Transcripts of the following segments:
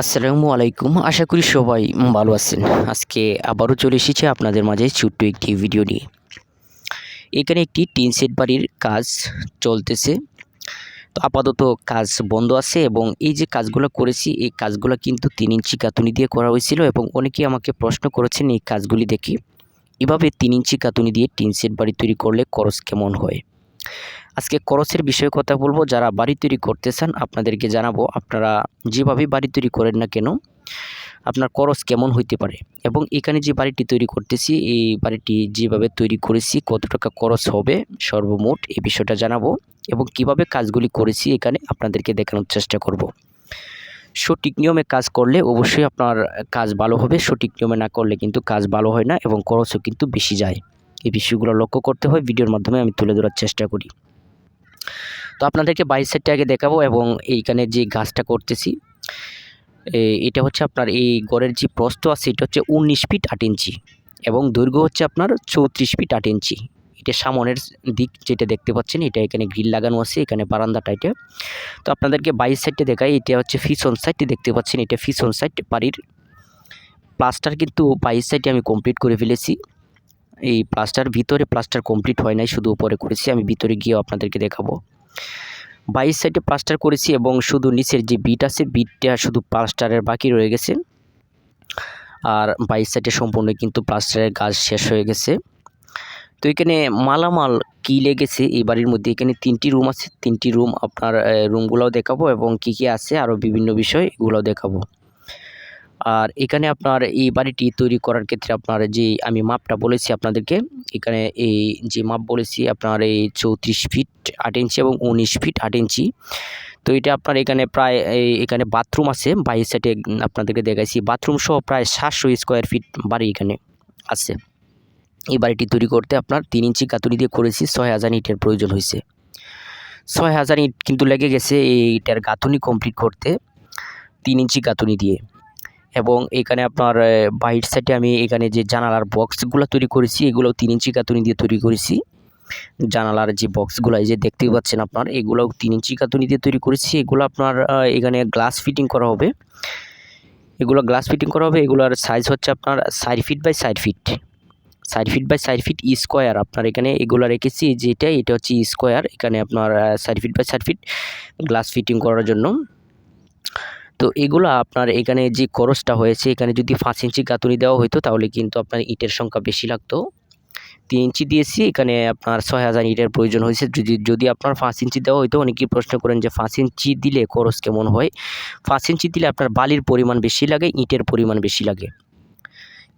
আসসালামু আলাইকুম। আশা করি সবাই ভালো আছেন। আজকে আবারও চলে এসেছে আপনাদের মাঝে ছোট্ট একটি ভিডিও নিয়ে। এখানে একটি টিন সেট বাড়ির কাজ চলতেছে। তো আপাতত কাজ বন্ধ আছে এবং এই যে কাজগুলো করেছি, এই কাজগুলো কিন্তু তিন ইঞ্চি কাতুনি দিয়ে করা হয়েছিল এবং অনেকেই আমাকে প্রশ্ন করেছেন এই কাজগুলি দেখে। এভাবে তিন ইঞ্চি কাতুনি দিয়ে টিন সেট বাড়ি তৈরি করলে খরচ কেমন হয়? আজকে খরচের বিষয়ে কথা বলব, যারা বাড়ি তৈরি করতে চান আপনাদেরকে জানাব আপনারা যেভাবে বাড়ি তৈরি করেন না কেন, আপনার খরচ কেমন হইতে পারে এবং এখানে যে বাড়িটি তৈরি করতেছি, এই বাড়িটি যেভাবে তৈরি করেছি, কত টাকা খরচ হবে, সর্বমোট এই বিষয়টা জানাব এবং কীভাবে কাজগুলি করেছি এখানে আপনাদেরকে দেখানোর চেষ্টা করব। সঠিক নিয়মে কাজ করলে অবশ্যই আপনার কাজ ভালো হবে, সঠিক নিয়মে না করলে কিন্তু কাজ ভালো হয় না এবং খরচও কিন্তু বেশি যায়। এই বিষয়গুলো লক্ষ্য করতে হয়। ভিডিওর মাধ্যমে আমি তুলে ধরার চেষ্টা করি। তো আপনাদেরকে বাইশ সাইডটা আগে দেখাবো এবং এইখানে যে গাছটা করতেছি এটা হচ্ছে আপনার এই গড়ের যে প্রস্থ আছে, এটা হচ্ছে উনিশ ফিট আট ইঞ্চি এবং দৈর্ঘ্য হচ্ছে আপনার চৌত্রিশ ফিট আট ইঞ্চি। এটা সামনের দিক যেটা দেখতে পাচ্ছেন, এটা এখানে গ্রিল লাগানো আছে, এখানে বারান্দাটা এটা তো আপনাদেরকে বাইশ সাইডটা দেখাই, এটা হচ্ছে ফিসন সাইড দেখতে পাচ্ছেন, এটা ফিসন সাইড বাড়ির। প্লাস্টার কিন্তু বাইশ সাইডে আমি কমপ্লিট করে ফেলেছি। এই প্লাস্টার ভিতরে প্লাস্টার কমপ্লিট হয় নাই, শুধু উপরে করেছি, আমি ভিতরে গিয়েও আপনাদেরকে দেখাবো। বাইশ সাইডে প্লাস্টার করেছি এবং শুধু নিচের যে বিট আছে বিটটা শুধু প্লাস্টারের বাকি রয়ে গেছে। আর বাইশ সাইডে সম্পূর্ণ কিন্তু প্লাস্টারের কাজ শেষ হয়ে গেছে। তো এখানে মালামাল কী লেগেছে? এই বাড়ির মধ্যে এখানে তিনটি রুম আছে। তিনটি রুম আপনার রুমগুলোও দেখাবো এবং কী কী আছে, আরও বিভিন্ন বিষয় এগুলোও দেখাবো। আর এখানে আপনার এই বাড়িটি তৈরি করার ক্ষেত্রে আপনার যে আমি মাপটা বলেছি আপনাদেরকে, এখানে এই যে মাপ বলেছি আপনার এই চৌত্রিশ ফিট আট ইঞ্চি এবং উনিশ ফিট আট ইঞ্চি। তো এটা আপনার এখানে প্রায় এখানে বাথরুম আছে বাইশ সাইডে আপনাদেরকে দেখাইছি। বাথরুম সহ প্রায় সাতশো স্কোয়ার ফিট বাড়ি এখানে আছে। এই বাড়িটি তৈরি করতে আপনার তিন ইঞ্চি কাতুরি দিয়ে করেছি, ছয় হাজার ইটের প্রয়োজন হয়েছে। ছয় হাজার ইট কিন্তু লেগে গেছে এই ইটের গাঁথুনি কমপ্লিট করতে তিন ইঞ্চি গাঁথুনি দিয়ে। এবং এখানে আপনার বাইট সাইডে আমি এখানে যে জানালার বক্সগুলো তৈরি করেছি এগুলো তিন ইঞ্চি কাতুনি দিয়ে তৈরি করেছি। জানালার যে বক্সগুলো এই যে দেখতেই পাচ্ছেন আপনার এগুলো তিন ইঞ্চি কাতুনি দিয়ে তৈরি করেছি। এগুলো আপনার এখানে গ্লাস ফিটিং করা হবে। এগুলো গ্লাস ফিটিং করা হবে, এগুলোর সাইজ হচ্ছে আপনার চার ফিট বাই চার ফিট চার ফিট বাই চার ফিট স্কোয়ার আপনার এখানে এগুলো রেখেছি যেটা, এটা হচ্ছে স্কোয়ার এখানে আপনার চার ফিট বাই চার ফিট গ্লাস ফিটিং করার জন্য। তো এগুলো আপনার এখানে যে খরচটা হয়েছে, এখানে যদি পাঁচ ইঞ্চি গাঁথুনি দেওয়া হতো তাহলে কিন্তু আপনার ইটের সংখ্যা বেশি লাগতো। তিন ইঞ্চি দিয়েছি, এখানে আপনার ছয় হাজার ইটের প্রয়োজন হয়েছে। যদি যদি আপনার পাঁচ ইঞ্চি দেওয়া হতো অনেকেই প্রশ্ন করেন যে পাঁচ ইঞ্চি দিলে খরচ কেমন হয়? পাঁচ ইঞ্চি দিলে আপনার বালির পরিমাণ বেশি লাগে, ইটের পরিমাণ বেশি লাগে।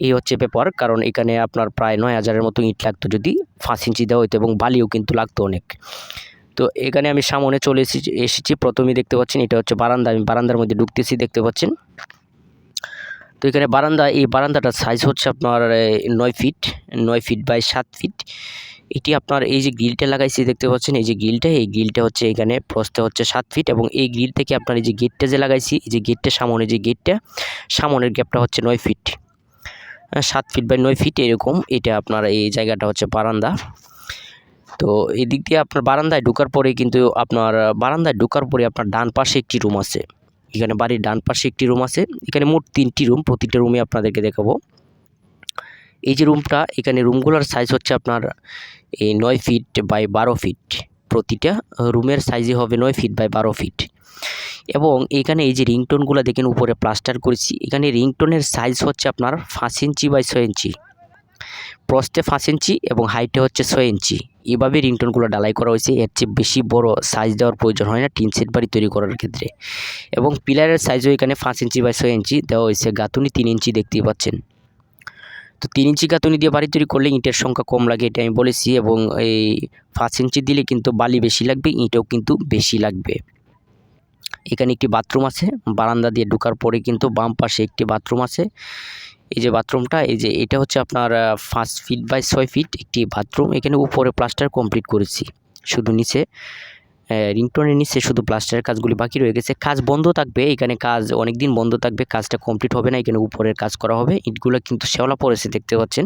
এই হচ্ছে ব্যাপার, কারণ এখানে আপনার প্রায় নয় হাজারের মতো ইট লাগতো যদি পাঁচ ইঞ্চি দেওয়া হতো এবং বালিও কিন্তু লাগতো অনেক। তো এখানে আমি সামনে চলে এসেছি এসেছি। প্রথমেই দেখতে পাচ্ছেন এটা হচ্ছে বারান্দা। আমি বারান্দার মধ্যে ঢুকতেছি দেখতে পাচ্ছেন? তো এখানে বারান্দা এই বারান্দাটার সাইজ হচ্ছে আপনার নয় ফিট নয় ফিট বাই সাত ফিট এটি আপনার এই যে গ্রিলটা লাগাইছি দেখতে পাচ্ছেন? এই যে গ্রিলটা এই গ্রিলটা হচ্ছে এখানে প্রস্থে হচ্ছে সাত ফিট এবং এই গ্রিল থেকে আপনার এই যে গেটটা যে লাগাইছি এই যে গেটটা সামনে যে গেটটা সামনের গ্যাপটা হচ্ছে নয় ফিট আহ, সাত ফিট বাই নয় ফিট এরকম। এটা আপনার এই জায়গাটা হচ্ছে বারান্দা। তো এই দিক দিয়ে আপনার বারান্দায় ঢোকার পরে কিন্তু আপনার বারান্দায় ঢোকার পরে আপনার ডান পাশে একটি রুম আছে। এখানে বাড়ির ডান পাশে একটি রুম আছে। এখানে মোট তিনটি রুম প্রতিটা রুমে আপনাদেরকে দেখাবো। এই যে রুমটা এখানে রুমগুলোর সাইজ হচ্ছে আপনার, এই নয় ফিট বাই বারো ফিট প্রতিটা রুমের সাইজই হবে নয় ফিট বাই বারো ফিট এবং এখানে এই যে রিংটোনগুলো দেখেন, উপরে প্লাস্টার করেছি। এখানে রিংটোনের সাইজ হচ্ছে আপনার পাঁচ ইঞ্চি বাই ছয় ইঞ্চি প্রস্তে পাঁচ ইঞ্চি এবং হাইটে হচ্ছে ছয় ইঞ্চি এভাবে রিংটোনগুলো ডালাই করা হয়েছে, এর চেয়ে বেশি বড় সাইজ দেওয়ার প্রয়োজন হয় না, টিন সেট বাড়ি তৈরি করার ক্ষেত্রে। এবং পিলারের সাইজও এখানে পাঁচ ইঞ্চি বাই ছয় ইঞ্চি দেওয়া হয়েছে, গাঁথুনি তিন ইঞ্চি দেখতেই পাচ্ছেন। তো তিন ইঞ্চি গাঁথুনি দিয়ে বাড়ি তৈরি করলে ইঁটের সংখ্যা কম লাগে, এটা আমি বলেছি, এবং এই পাঁচ ইঞ্চি দিলে কিন্তু বালি বেশি লাগবে, ইটও কিন্তু বেশি লাগবে। এখানে একটি বাথরুম আছে, বারান্দা দিয়ে ঢোকার পরে কিন্তু বাম পাশে একটি বাথরুম আছে। এই যে বাথরুমটা এই যে এটা হচ্ছে আপনার পাঁচ ফিট বাই ছয় ফিট একটি বাথরুম এখানে উপরে প্লাস্টার কমপ্লিট করেছি, শুধু নিচে। রিংটোনের নিচে শুধু প্লাস্টারের কাজগুলি বাকি রয়ে গেছে। কাজ বন্ধ থাকবে, এখানে কাজ অনেক দিন বন্ধ থাকবে, কাজটা কমপ্লিট হবে না, এখানে উপরের কাজ করা হবে। ইটগুলো কিন্তু শেওলা পড়েছে দেখতে পাচ্ছেন।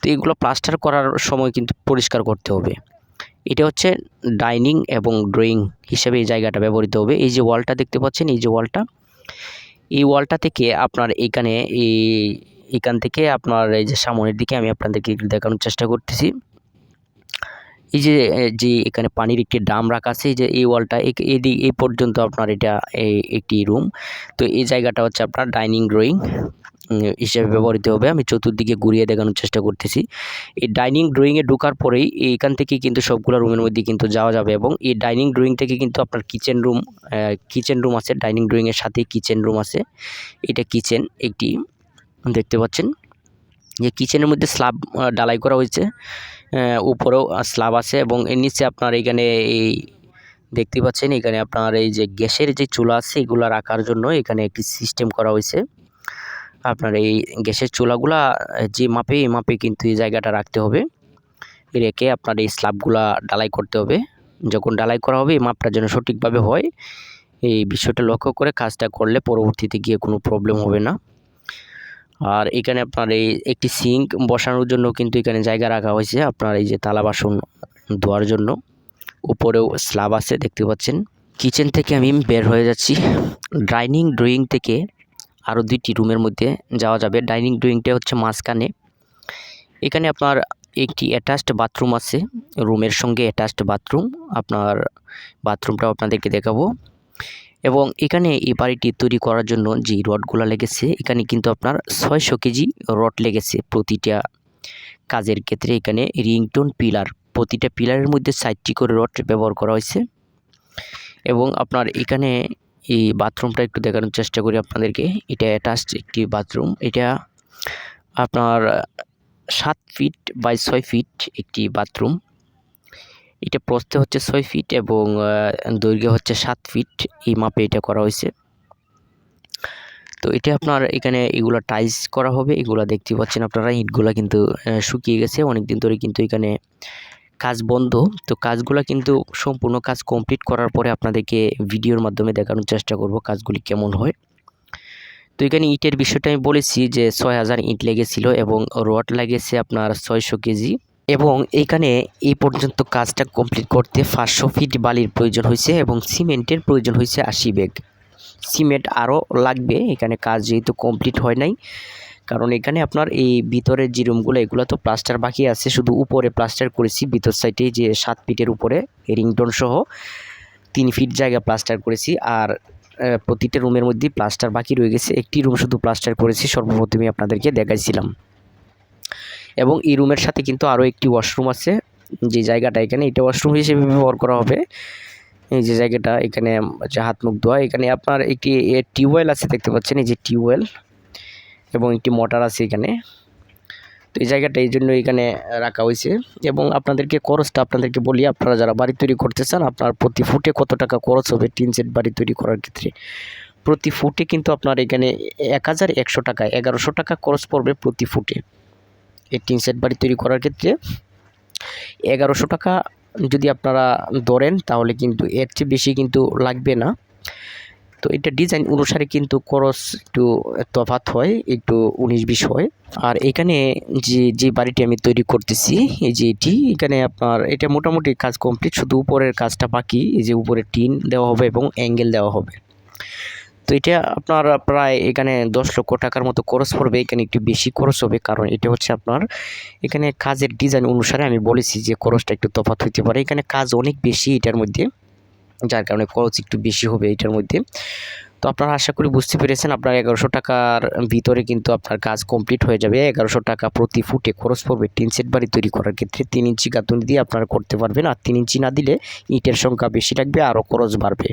তো এগুলো প্লাস্টার করার সময় কিন্তু পরিষ্কার করতে হবে। এটা হচ্ছে ডাইনিং এবং ড্রয়িং হিসেবে এই জায়গাটা ব্যবহৃত হবে। এই যে ওয়ালটা দেখতে পাচ্ছেন, এই যে ওয়ালটা এই ওয়ালটা থেকে আপনার এখানে এই এখান থেকে আপনার এই যে সামনের দিকে আমি আপনাদেরকে দেখানোর চেষ্টা করতেছি। এই যে যে এখানে পানির একটি ড্রাম রাখা আছে, এই যে এই ওয়ালটা এদিক এই পর্যন্ত আপনার এটা একটি রুম। তো এই জায়গাটা হচ্ছে আপনার ডাইনিং ড্রয়িং হিসেবে ব্যবহৃত হবে। আমি চতুর্দিকে ঘুরিয়ে দেখানোর চেষ্টা করতেছি। এই ডাইনিং ড্রয়িংয়ে ঢোকার পরেই এইখান থেকে কিন্তু সবগুলো রুমের মধ্যে কিন্তু যাওয়া যাবে এবং এই ডাইনিং ড্রয়িং থেকে কিন্তু আপনার কিচেন রুম কিচেন রুম আছে, ডাইনিং ড্রয়িংয়ের সাথে কিচেন রুম আছে। এটা কিচেন, একটি দেখতে পাচ্ছেন। যে কিচেনের মধ্যে স্ল্যাব ডালাই করা হয়েছে। উপরেও স্ল্যাব আছে এবং এর নিচে আপনার এখানে এই দেখতে পাচ্ছেন, এখানে আপনার এই যে গ্যাসের যে চুলা আছে, এগুলো রাখার জন্য এখানে একটি সিস্টেম করা হয়েছে। আপনার এই গ্যাসের চুলাগুলা, যে মাপে, এই মাপে কিন্তু এই জায়গাটা রাখতে হবে। রেখে আপনার এই স্ল্যাবগুলা ডালাই করতে হবে। যখন ডালাই করা হবে, এই মাপটা যেন সঠিকভাবে হয়। এই বিষয়টা লক্ষ্য করে কাজটা করলে পরবর্তীতে গিয়ে কোনো প্রবলেম হবে না। আর এখানে আপনার এই একটি সিঙ্ক বসানোর জন্য কিন্তু এখানে জায়গা রাখা হয়েছে। আপনার এই যে তালা বাসন ধোয়ার জন্য। উপরেও স্লাব আছে, দেখতে পাচ্ছেন। কিচেন থেকে আমি বের হয়ে যাচ্ছি। ডাইনিং ড্রয়িং থেকে আরও দুইটি রুমের মধ্যে যাওয়া যাবে। ডাইনিং ড্রয়িংটা হচ্ছে মাঝখানে। এখানে আপনার একটি অ্যাটাচড বাথরুম আছে। রুমের সঙ্গে অ্যাটাচড বাথরুম। আপনার বাথরুমটাও আপনাদেরকে দেখাবো। এবং এখানে এই বাড়িটি তৈরি করার জন্য যে রডগুলো লেগেছে, এখানে কিন্তু আপনার ছয়শো কেজি রড লেগেছে প্রতিটা কাজের ক্ষেত্রে। এখানে রিংটোন পিলার, প্রতিটা পিলারের মধ্যে সাইডটি করে রড ব্যবহার করা হয়েছে। এবং আপনার এখানে এই বাথরুমটা একটু দেখানোর চেষ্টা করি আপনাদেরকে। এটা অ্যাটাচড একটি বাথরুম। এটা আপনার সাত ফিট বাই ছয় ফিট একটি বাথরুম। এটা প্রস্থে হচ্ছে ছয় ফিট এবং দৈর্ঘ্য হচ্ছে সাত ফিট এই মাপে এটা করা হয়েছে। তো এটা আপনার এখানে এগুলো টাইলস করা হবে। এগুলো দেখতে পাচ্ছেন আপনারা, ইটগুলো কিন্তু শুকিয়ে গেছে। অনেক দিন ধরে কিন্তু এখানে কাজ বন্ধ। তো কাজগুলো কিন্তু সম্পূর্ণ কাজ কমপ্লিট করার পরে আপনাদেরকে ভিডিওর মাধ্যমে দেখানোর চেষ্টা করব কাজগুলি কেমন হয়। তো এখানে ইটের বিষয়টা আমি বলেছি যে ছয় হাজার ইট লেগেছিল এবং রড লেগেছে আপনার ছয়শো কেজি। এবং এইখানে এই পর্যন্ত কাজটা কমপ্লিট করতে পাঁচশো ফিট বালির প্রয়োজন হয়েছে এবং সিমেন্টের প্রয়োজন হয়েছে আশি ব্যাগ সিমেন্ট আরও লাগবে, এখানে কাজ যেহেতু কমপ্লিট হয় নাই, কারণ এখানে আপনার এই ভিতরের যে রুমগুলো, এগুলো তো প্লাস্টার বাকি আছে, শুধু উপরে প্লাস্টার করেছি, ভিতর সাইডে যে সাত ফিটের উপরে রিংটন সহ তিন ফিট জায়গা প্লাস্টার করেছি, আর প্রতিটা রুমের মধ্যে প্লাস্টার বাকি রয়ে গেছে। একটি রুম শুধু প্লাস্টার করেছি, সর্বপ্রথমে আপনাদেরকে দেখাইছিলাম। এবং এই রুমের সাথে কিন্তু আরও একটি ওয়াশরুম আছে। যে জায়গাটা এখানে, এটা ওয়াশরুম হিসেবে ব্যবহার করা হবে। এই যে জায়গাটা, এখানে যে হাত মুখ ধোয়া, এখানে আপনার একটি টিউবওয়েল আছে দেখতে পাচ্ছেন, এই যে টিউবওয়েল এবং একটি মোটর আছে এখানে। তো এই জায়গাটা এই জন্য এখানে রাখা হয়েছে এবং আপনাদেরকে খরচটা আপনাদেরকে বলি, আপনারা যারা বাড়ি তৈরি করতে চান, আপনার প্রতি ফুটে কত টাকা খরচ হবে টিন সেট বাড়ি তৈরি করার ক্ষেত্রে? প্রতি ফুটে কিন্তু আপনার এখানে এক হাজার একশো টাকা, এগারোশো টাকা খরচ পড়বে প্রতি ফুটে। এই টিন সেট বাড়ি তৈরি করার ক্ষেত্রে এগারোশো টাকা যদি আপনারা ধরেন, তাহলে কিন্তু এর চেয়ে বেশি কিন্তু লাগবে না। তো এটা ডিজাইন অনুসারে কিন্তু খরচ একটু তফাৎ হয়, একটু উনিশ বিশ হয়। আর এখানে যে যে বাড়িটি আমি তৈরি করতেছি, এই যে এটি, এখানে আপনার এটা মোটামুটি কাজ কমপ্লিট, শুধু উপরের কাজটা বাকি, এই যে উপরে টিন দেওয়া হবে এবং অ্যাঙ্গেল দেওয়া হবে। তো এটা আপনার প্রায় এখানে দশ লক্ষ টাকার মতো খরচ পড়বে, এখানে একটু বেশি খরচ হবে, কারণ এটা হচ্ছে আপনার এখানে কাজের ডিজাইন অনুসারে আমি বলেছি যে খরচটা একটু তফাৎ হইতে পারে। এখানে কাজ অনেক বেশি এটার মধ্যে, যার কারণে খরচ একটু বেশি হবে এটার মধ্যে। তো আপনারা আশা করি বুঝতে পেরেছেন, আপনার এগারোশো টাকার ভিতরে কিন্তু আপনার কাজ কমপ্লিট হয়ে যাবে। এগারোশো টাকা প্রতি ফুটে খরচ পড়বে টিন সেট বাড়ি তৈরি করার ক্ষেত্রে। তিন ইঞ্চি গাঁথুনি দিয়ে আপনারা করতে পারবেন, আর তিন ইঞ্চি না দিলে ইটের সংখ্যা বেশি লাগবে আরও খরচ বাড়বে।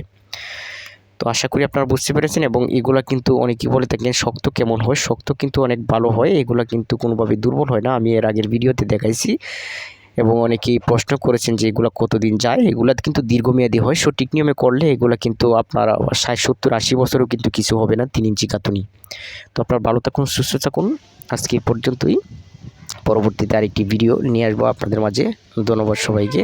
তো আশা করি আপনারা বুঝতে পেরেছেন এবং এগুলা কিন্তু অনেকেই বলে থাকেন, শক্ত কেমন হয়? শক্ত কিন্তু অনেক ভালো হয়, এগুলা কিন্তু কোনোভাবে দুর্বল হয় না। আমি এর আগের ভিডিওতে দেখাইছি এবং অনেকেই প্রশ্ন করেছেন যে এগুলো কতদিন যায়? এগুলো কিন্তু দীর্ঘমেয়াদী হয়, সঠিক নিয়মে করলে এগুলো কিন্তু আপনার ষাট, সত্তর, আশি বছরও কিন্তু কিছু হবে না, তিন ইঞ্চি কাতুনি। তো আপনার ভালো থাকুন, সুস্থ থাকুন। আজকে পর্যন্তই। পরবর্তীতে আরেকটি ভিডিও নিয়ে আসব আপনাদের মাঝে। ধন্যবাদ সবাইকে।